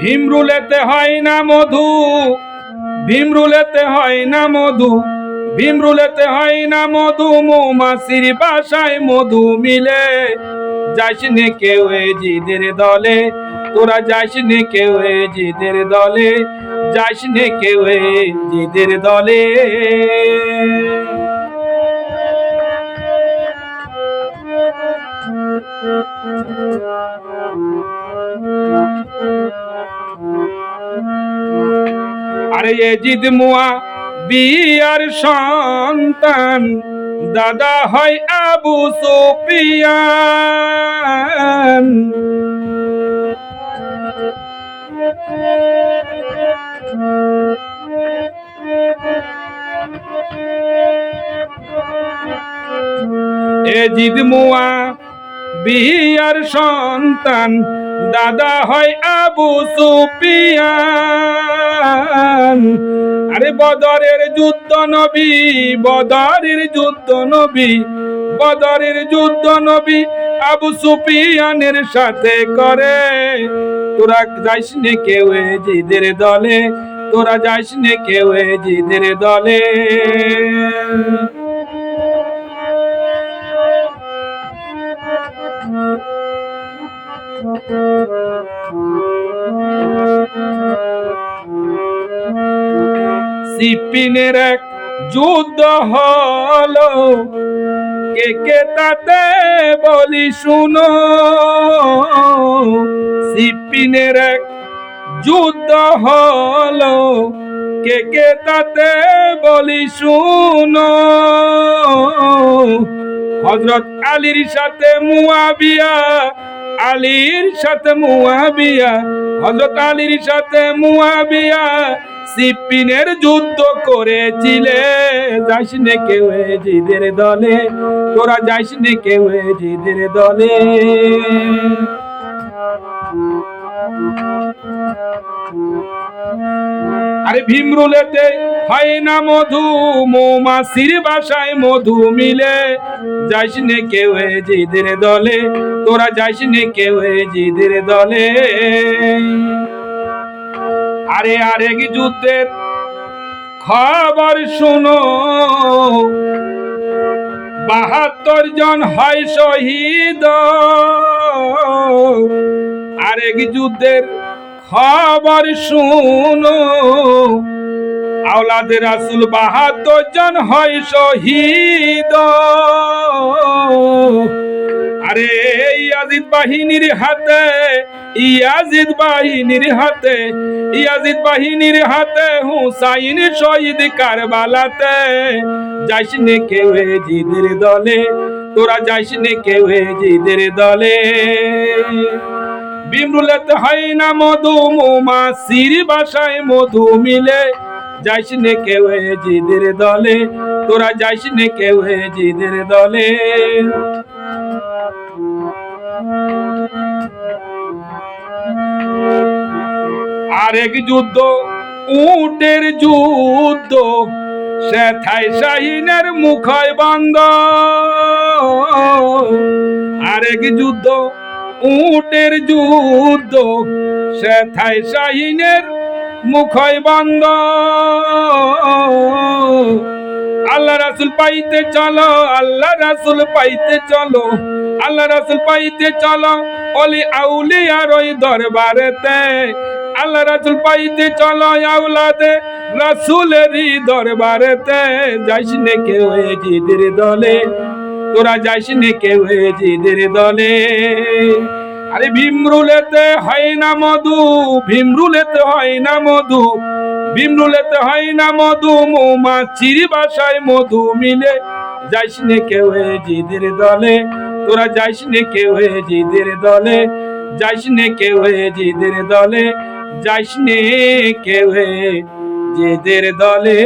ভীমরুলেতে হয় না মধু ভীমরুলেতে হয় না মধু ভীমরুলেতে হয় না মধু, মৌমাছির বাসায় মধু মিলে। যাস নে কেউ জিদের দলে, তোরা যাস নে কেউ জিদের দলে যাস নে কেউ জিদের দলে। আরে এ জিদ মুয়া বিয়ার সন্তান। দাদা হয় আবু সুফিয়ান। এ জিদ মুয়া বিয়ার সন্তান। দাদা হয় আবু সুফিয়ান। আরে বদরের যুদ্ধ নবী, বদরের যুদ্ধ নবী, বদরের যুদ্ধ নবী আবু সুফিয়ানের সাথে করে। তোরা যাইস নে কেউ জিদের দলে, তোরা যাইস নে কেউ জিদের দলে। সিপিনের এক যুদ্ধ হলো। কে কে তাতে বলি শুনো। সিপিনের এক যুদ্ধ হলো। কে কে তাতে বলি শুনো। হজরত আলীর সাথে মুয়াবিয়া আলীর সাথে মুয়াবিয়া হজরত আলীর সাথে মুয়াবিয়া, সিপিনের যুদ্ধ করেছিলে। যাইস নে কেউ জিদের দলে, তোরা যাইস নে কেউ জিদের দলে। আরে ভীমরুলেতে হয় না মধু, মৌমাছির বাসায় মধু মিলে। যাইস নে কেউ জিদের দলে, তোরা যাইস নে কেউ জিদের দলে। আরে আরেক যুদ্ধের খবর শুনো। বাহাত্তর জন হয় শহীদ। আরেক যুদ্ধের খবর শুনো। আওলাদের রাসুল বাহাত্তর জন হয় শহীদ। আরে ইয়াজিদ বাহিনীর হাতে ইয়াজিদ বাহিনীর হাতে ইয়াজিদ বাহিনীর হাতে হুসাইন শহীদ কারবালাতে। যাইস নে কেউ জিদের দলে, তোরা যাইস নে কেউ জিদের দলে। বিমরুলেতে হয় না মধু মৌমাছির বাসায় মধু মিলে। যাইস নে কেউ জিদের দলে, তোরা যাইস নে কেউ জিদের দলে। আরেক যুদ্ধ, উটের যুদ্ধ সেথাই শাহিনের মুখয় বন্ধ। আরেক যুদ্ধ উটের যুদ্ধ সেথাই শাহিনের মুখয় বন্ধ। আল্লাহ রাসুল পাইতে চলো, আল্লাহ রাসুল পাইতে চলো, আল্লাহ রাসুল পাইতে চলো, অলি আউলিয়ার ওই দরবারেতে। আল্লাহ রাসুল পাইতে চলো আউলাদে রাসুলেরই দরবারেতে। যাইস নে কেউ দলে তোরা যাইস নে কেউ জিদের দলে। আরে ভীমরুলেতে হয় না মধু, ভীমরুলেতে হয় না মধু, ভীমরুলেতে হয় না মধু, মৌমাছির বাসায় মধু মিলে। যাইস নে কেউ জিদের দলে, তোরা যাইস নে কেউ জিদের দলে। যাইস নে কেউ জিদের দলে, যাইস নে কেউ জিদের দলে।